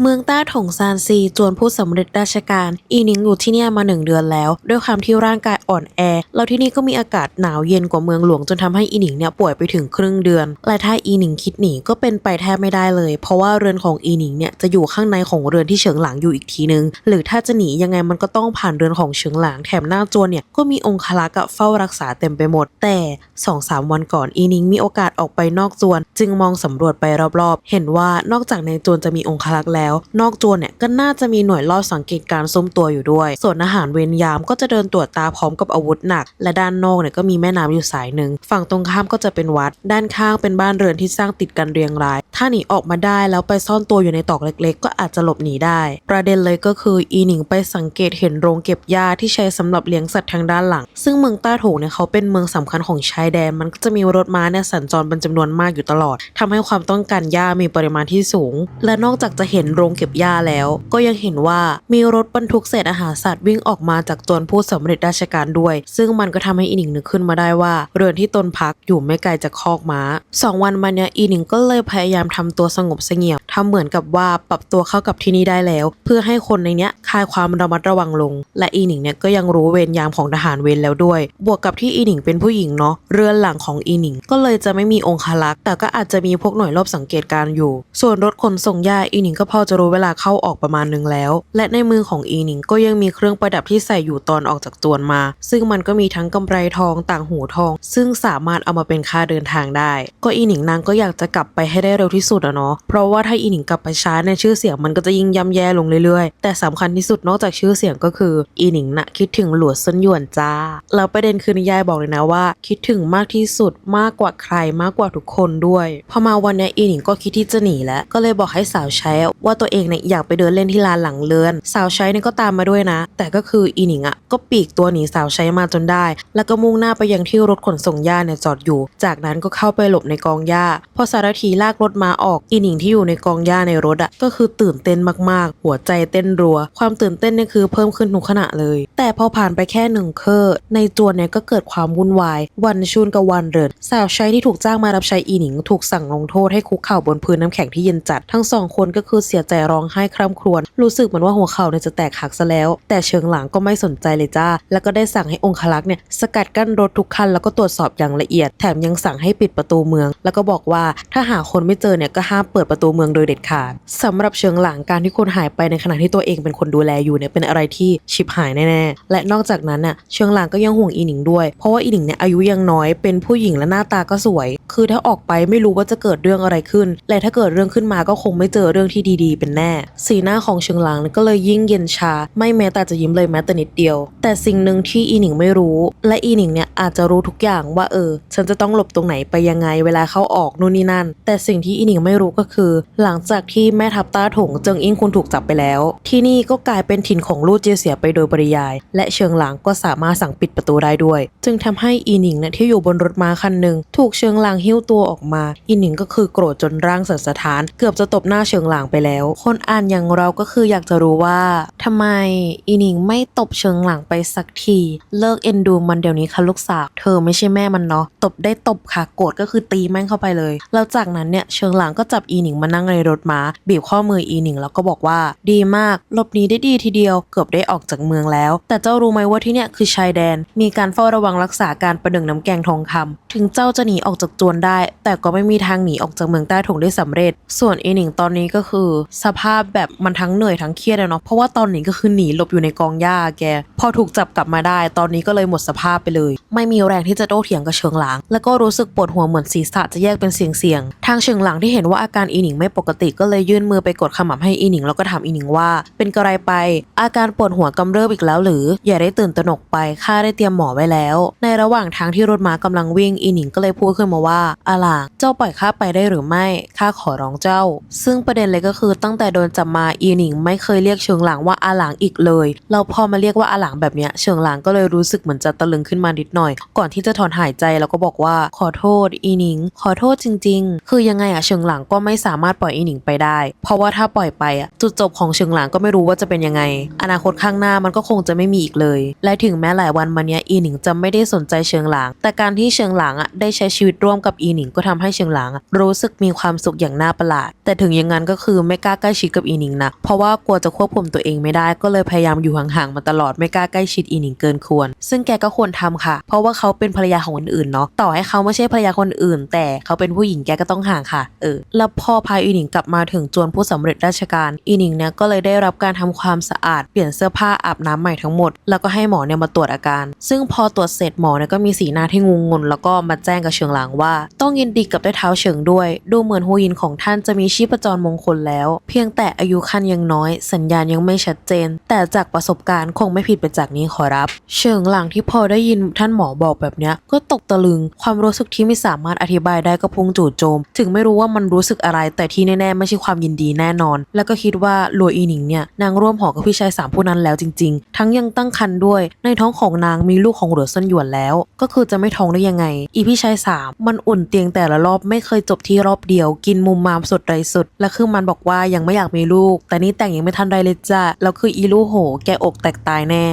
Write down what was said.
เมืองต้าถงซานซีจวนผู้สำเร็จราชการ อีนิงอยู่ที่นี่มาหนึ่งเดือนแล้ว ด้วยความที่ร่างกายอ่อนแอ แล้วที่นี่ก็มีอากาศหนาวเย็นกว่าเมืองหลวงจนทำให้อีนิงเนี่ยป่วยไปถึงครึ่งเดือน และถ้าอีนิงคิดหนีก็เป็นไปแทบไม่ได้เลย เพราะว่าเรือนของอีนิงเนี่ยจะอยู่ข้างในของเรือนที่เฉิงหลางอยู่อีกทีนึง หรือถ้าจะหนียังไงมันก็ต้องผ่านเรือนของเฉิงหลางแถมหน้าจวนเนี่ยก็มีองคลักษ์เฝ้ารักษาเต็มไปหมด แต่สองสามวันก่อนอีนิงมีโอกาสออกไปนอกจวน จึงมองสำรวจไปรอบๆ เห็นว่านอกจากในจวนจะมีองคลักษ์แล้วนอกจวนเนี่ยก็น่าจะมีหน่วยลอดสังเกตการซุ่มตัวอยู่ด้วย ส่วนอาหารเวรยามก็จะเดินตรวจตาพร้อมกับอาวุธหนัก และด้านนอกเนี่ยก็มีแม่น้ำอยู่สายหนึ่ง ฝั่งตรงข้ามก็จะเป็นวัด ด้านข้างเป็นบ้านเรือนที่สร้างติดกันเรียงรายถ้าหนีออกมาได้แล้วไปซ่อนตัวอยู่ในตอกเล็กๆ ก็อาจจะหลบหนีได้ ประเด็นเลยก็คืออีหนิงไปสังเกตเห็นโรงเก็บหญ้าที่ใช้สำหรับเลี้ยงสัตว์ทางด้านหลัง ซึ่งเมืองต้าโถเนี่ยเขาเป็นเมืองสำคัญของชายแดน มันก็จะมีรถม้าเนี่ยสัญจรเป็นจำนวนมากอยู่ตลอดทำให้ความต้องการหญ้ามีปริมาณที่สูง และนอกจากจะเห็นโรงเก็บหญ้าแล้ว ก็ยังเห็นว่ามีรถบรรทุกเศษอาหารสัตว์วิ่งออกมาจากจวนผู้สำเร็จราชการด้วย ซึ่งมันก็ทำให้อีหนิงนึกขึ้นมาได้ว่า เรือนที่ตนพักอยู่ไม่ไกลจากคอกม้าสองวันมาเนี้ยอีหนิงก็เลยพยายามทำตัวสงบเสงี่ยมทำเหมือนกับว่าปรับตัวเข้ากับที่นี่ได้แล้ว เพื่อให้คนในเนี้ยคลายความระมัดระวังลง และอีหนิงเนี่ยก็ยังรู้เวรยามของทหารเวรแล้วด้วย บวกกับที่อีหนิงเป็นผู้หญิงเนาะเรือนหลังของอีหนิง ก็เลยจะไม่มีองคลักษ์แต่ก็อาจจะมีพวกหน่วยรอบสังเกตการอยู่ ส่วนรถขนส่งหญ้าอีหนิงก็พอจะรู้เวลาเข้าออกประมาณนึงแล้ว และในมือของอีหนิงก็ยังมีเครื่องประดับที่ใส่อยู่ตอนออกจากจวนมา ซึ่งมันก็มีทั้งกำไรทองต่างหูทอง ซึ่งสามารถเอามาเป็นค่าเดินทางได้ ก็อีหนิงนางก็อยากจะกลับไปให้ได้เร็วที่สุดอะเนาะเพราะว่าถ้าอีหนิงกลับไปช้าในยชื่อเสียงมันก็จะยิ่งย่ำแย่ลงเรื่อยๆ แต่สำคัญที่สุดนอกจากชื่อเสียงก็คืออีหนิงน่ะคิดถึงหลวดเซินหยวนจ้าแล้วประเด็นคือนิยายบอกเลยนะว่า คิดถึงมากที่สุดมากกว่าใครมากกว่าทุกคนด้วยพอมาวันนี้อีหนิงก็คิดที่จะหนีแล้วก็เลยบอกให้สาวใช้ว่าตัวเองเนี่ยอยากไปเดินเล่นที่ลานหลังเรือน สาวใช้เนี่ยก็ตามมาด้วยนะ แต่ก็คืออีหนิงอะก็ปีกตัวหนีสาวใช้มาจนได้ แล้วก็มุ่งหน้าไปยังที่รถขนส่งหญ้าเนี่ยจอดอยู่ จากนั้นก็เข้าไปหลบในกองหญ้าพอสารถีลากรถมาออกอีหนิงที่อยู่ในกองหญ้าในรถอะก็คือตื่นเต้นมากๆ หัวใจเต้นรัว ความตื่นเต้นเนี่ยคือเพิ่มขึ้นทุกขณะเลย แต่พอผ่านไปแค่หนึ่งเคอร์ในจวนเนี่ยก็เกิดความวุ่นวาย วันชุนกับวันเรินสาวใช้ที่ถูกจ้างมารับใช้อีหนิง ถูกสั่งลงโทษให้คุกเข่าบนพื้นน้ำแข็งที่เย็นจัด ทั้งสองคนก็คือเสียใจร้องไห้คร่ำครวญรู้สึกเหมือนว่าหัวเข่าเนี่ยจะแตกหักซะแล้ว แต่เชิงหลังก็ไม่สนใจเลยจ้า แล้วก็ได้สั่งให้องคลักษ์เนี่ยสกัดกั้นรถทุกคันแล้วก็ตรวจสอบอย่างละเอียด แถมยังสั่งให้ปิดประตูเมือง แล้วก็บอกว่าถ้าหาคนไม่เจอเนี่ยก็ห้ามเปิดประตูเมืองโดยเด็ดขาดสำหรับเชิงหลังการที่คนหายไปในขณะที่ตัวเองเป็นคนดูแลอยู่เนี่ยเป็นอะไรที่ชิบหายแน่ๆและนอกจากนั้นน่ะเชิงหลังก็ยังห่วงอีหนิงด้วย เพราะว่าอีหนิงเนี่ยอายุยังน้อยเป็นผู้หญิงและหน้าตาก็สวยคือถ้าออกไปไม่รู้ว่าจะเกิดเรื่องอะไรขึ้น และถ้าเกิดเรื่องขึ้นมาก็คงไม่เจอเรื่องที่ดีๆ เป็นแน่ สีหน้าของเชิงหลังก็เลยยิ่งเย็นชา ไม่แม้แต่จะยิ้มเลยแม้แต่นิดเดียว แต่สิ่งหนึ่งที่อีหนิงไม่รู้ และอีหนิงเนี่ยอาจจะรู้ทุกอย่างว่าเออ ฉันจะต้องหลบตรงไหนไปยังไงเวลาเข้าออกนู่นนี่นั่น แต่สิ่งที่อีหนิงไม่รู้ก็คือ หลังจากที่แม่ทัพต้าถงเจิงอิงคุณถูกจับไปแล้ว ที่นี่ก็กลายเป็นถิ่นของลู่เจียเสียไปโดยปริยาย และเชิงหลังก็สามารถสั่งปิดประตูได้ด้วย จึงทำให้อีหนิงเนี่ยที่อยู่บนรถม้าคันหนึ่งถูกเชิงหลังหิ้วตัวออกมา อีหนิงก็คือโกรธจนร่างสั่นสะท้าน เกือบจะตบหน้าเชิงหลังไปแล้ว คนอ่านอย่างเราก็คืออยากจะรู้ว่าทำไมอีหนิงไม่ตบเชิงหลังไปสักที เลิกเอ็นดูมันเดี๋ยวนี้ค่ะลูกสาวเธอไม่ใช่แม่มันเนาะตบได้ตบค่ะโกรธก็คือตีแม่งเข้าไปเลย แล้วจากนั้นเนี่ยเชิงหลังก็จับอีหนิงมานั่งในรถม้าบีบข้อมืออีหนิงแล้วก็บอกว่า ดีมากหลบหนีได้ดีทีเดียว เกือบได้ออกจากเมืองแล้ว แต่เจ้ารู้ไหมว่าที่เนี่ยคือชายแดน มีการเฝ้าระวังรักษาการประดึงน้ำแกงทองคำถึงเจ้าจะหนีออกจากจวนได้ แต่ก็ไม่มีทางหนีออกจากเมืองใต้ถงได้สำเร็จ ส่วนอีหนิงตอนนี้ก็คือ สภาพแบบมันทั้งเหนื่อยทั้งเครียดเนาะเพราะว่าตอนนี้ก็คือหนีหลบอยู่ในกองหญ้าแก พอถูกจับกลับมาได้ ตอนนี้ก็เลยหมดสภาพไปเลย ไม่มีแรงที่จะโต้เถียงกับเชิงหลางแล้วก็รู้สึกปวดหัวเหมือนศีรษะจะแยกเป็นเสียงๆทางเชิงหลางที่เห็นว่าอาการอีหนิงไม่ปกติก็เลยยื่นมือไปกดขมับให้อีหนิงแล้วก็ถามอีหนิงว่า เป็นกระไรไป อาการปวดหัวกำเริบอีกแล้วหรือ อย่าได้ตื่นตระหนกไปข้าได้เตรียมหมอไว้แล้ว ในระหว่างทางที่รถม้ากำลังวิ่งอีหนิงก็เลยพูดขึ้นมาว่าอาหลางเจ้าปล่อยข้าไปได้หรือไม่ข้าขอร้องเจ้า ซึ่งประเด็นเลยก็คือตั้งแต่โดนจับมาอีหนิงไม่เคยเรียกเชิงหลางว่าอาหลางอีกเลยเราพอมาเรียกว่าอาหลางแบบเนี้ยเชิงหลางก็เลยรู้สึกเหมือนจะตะลึงขึ้นมานิดหน่อย ก่อนที่จะถอนหายใจแล้วก็บอกว่าขอโทษอีหนิง ขอโทษจริง ๆ คือยังไงอะเฉิงหลางก็ไม่สามารถปล่อยอีหนิงไปได้ เพราะว่าถ้าปล่อยไปอะจุดจบของเฉิงหลางก็ไม่รู้ว่าจะเป็นยังไง อนาคตข้างหน้ามันก็คงจะไม่มีอีกเลย และถึงแม้หลายวันมาเนี้ยอีหนิงจะไม่ได้สนใจเฉิงหลางแต่การที่เฉิงหลางอะได้ใช้ชีวิตร่วมกับอีหนิงก็ทำให้เฉิงหลางรู้สึกมีความสุขอย่างน่าประหลาด แต่ถึงอย่างนั้นก็คือไม่กล้าใกล้ชิดกับอีหนิงนะเพราะว่ากลัวจะควบคุมตัวเองไม่ได้ก็เลยพยายามอยู่ห่างๆมาตลอดไม่กล้าใกล้ชิดอีหนิงเกินควร ซึ่งแกก็ควรทำค่ะ เพราะว่าเขาเป็นภรรยาของคนอื่นเนาะต่อให้เขาไม่ใช่ภรรยาคนอื่น แต่เขาเป็นผู้หญิงแกก็ต้องห่างค่ะเออแล้วพอพาอีหนิงกลับมาถึงจวนผู้สำเร็จราชการอีหนิงเนี่ยก็เลยได้รับการทำความสะอาดเปลี่ยนเสื้อผ้าอาบน้ำใหม่ทั้งหมด แล้วก็ให้หมอเนี่ยมาตรวจอาการ ซึ่งพอตรวจเสร็จหมอเนี่ยก็มีสีหน้าที่งุงงนแล้วก็มาแจ้งกับเฉิงหลางว่าต้องยินดีกับได้เท้าเฉิงด้วย ดูเหมือนหูยินของท่านจะมีชีพจรมงคลแล้ว เพียงแต่อายุคันยังน้อย สัญญาณยังไม่ชัดเจน แต่จากประสบการณ์คงไม่ผิดไปจากนี้ขอรับ เฉิงหลางที่พอได้ยินท่านหมอบอกแบบเนี้ยก็ตกตะลึง ความรู้สึกที่ไม่สามารถอธิบายได้ก็พุ่งจู่โจม ถึงไม่รู้ว่ามันรู้สึกอะไร แต่ที่แน่ๆไม่ใช่ความยินดีแน่นอน แล้วก็คิดว่าลัวอีหนิงเนี่ยนางร่วมหอกับพี่ชายสามผู้นั้นแล้วจริง ๆ ทั้งยังตั้งครรภ์ด้วย ในท้องของนางมีลูกของเหลือซ่นหยวนแล้ว ก็คือจะไม่ท้องได้ยังไง อีพี่ชายสามมันอุ่นเตียงแต่ละรอบไม่เคยจบที่รอบเดียว กินมุมมามสุดไรสุด และคือมันบอกว่ายังไม่อยากมีลูก แต่นี่แต่งยังไม่ทันไรเลยจ้ะแล้วคืออีลูโห แกอกแตกตายแน่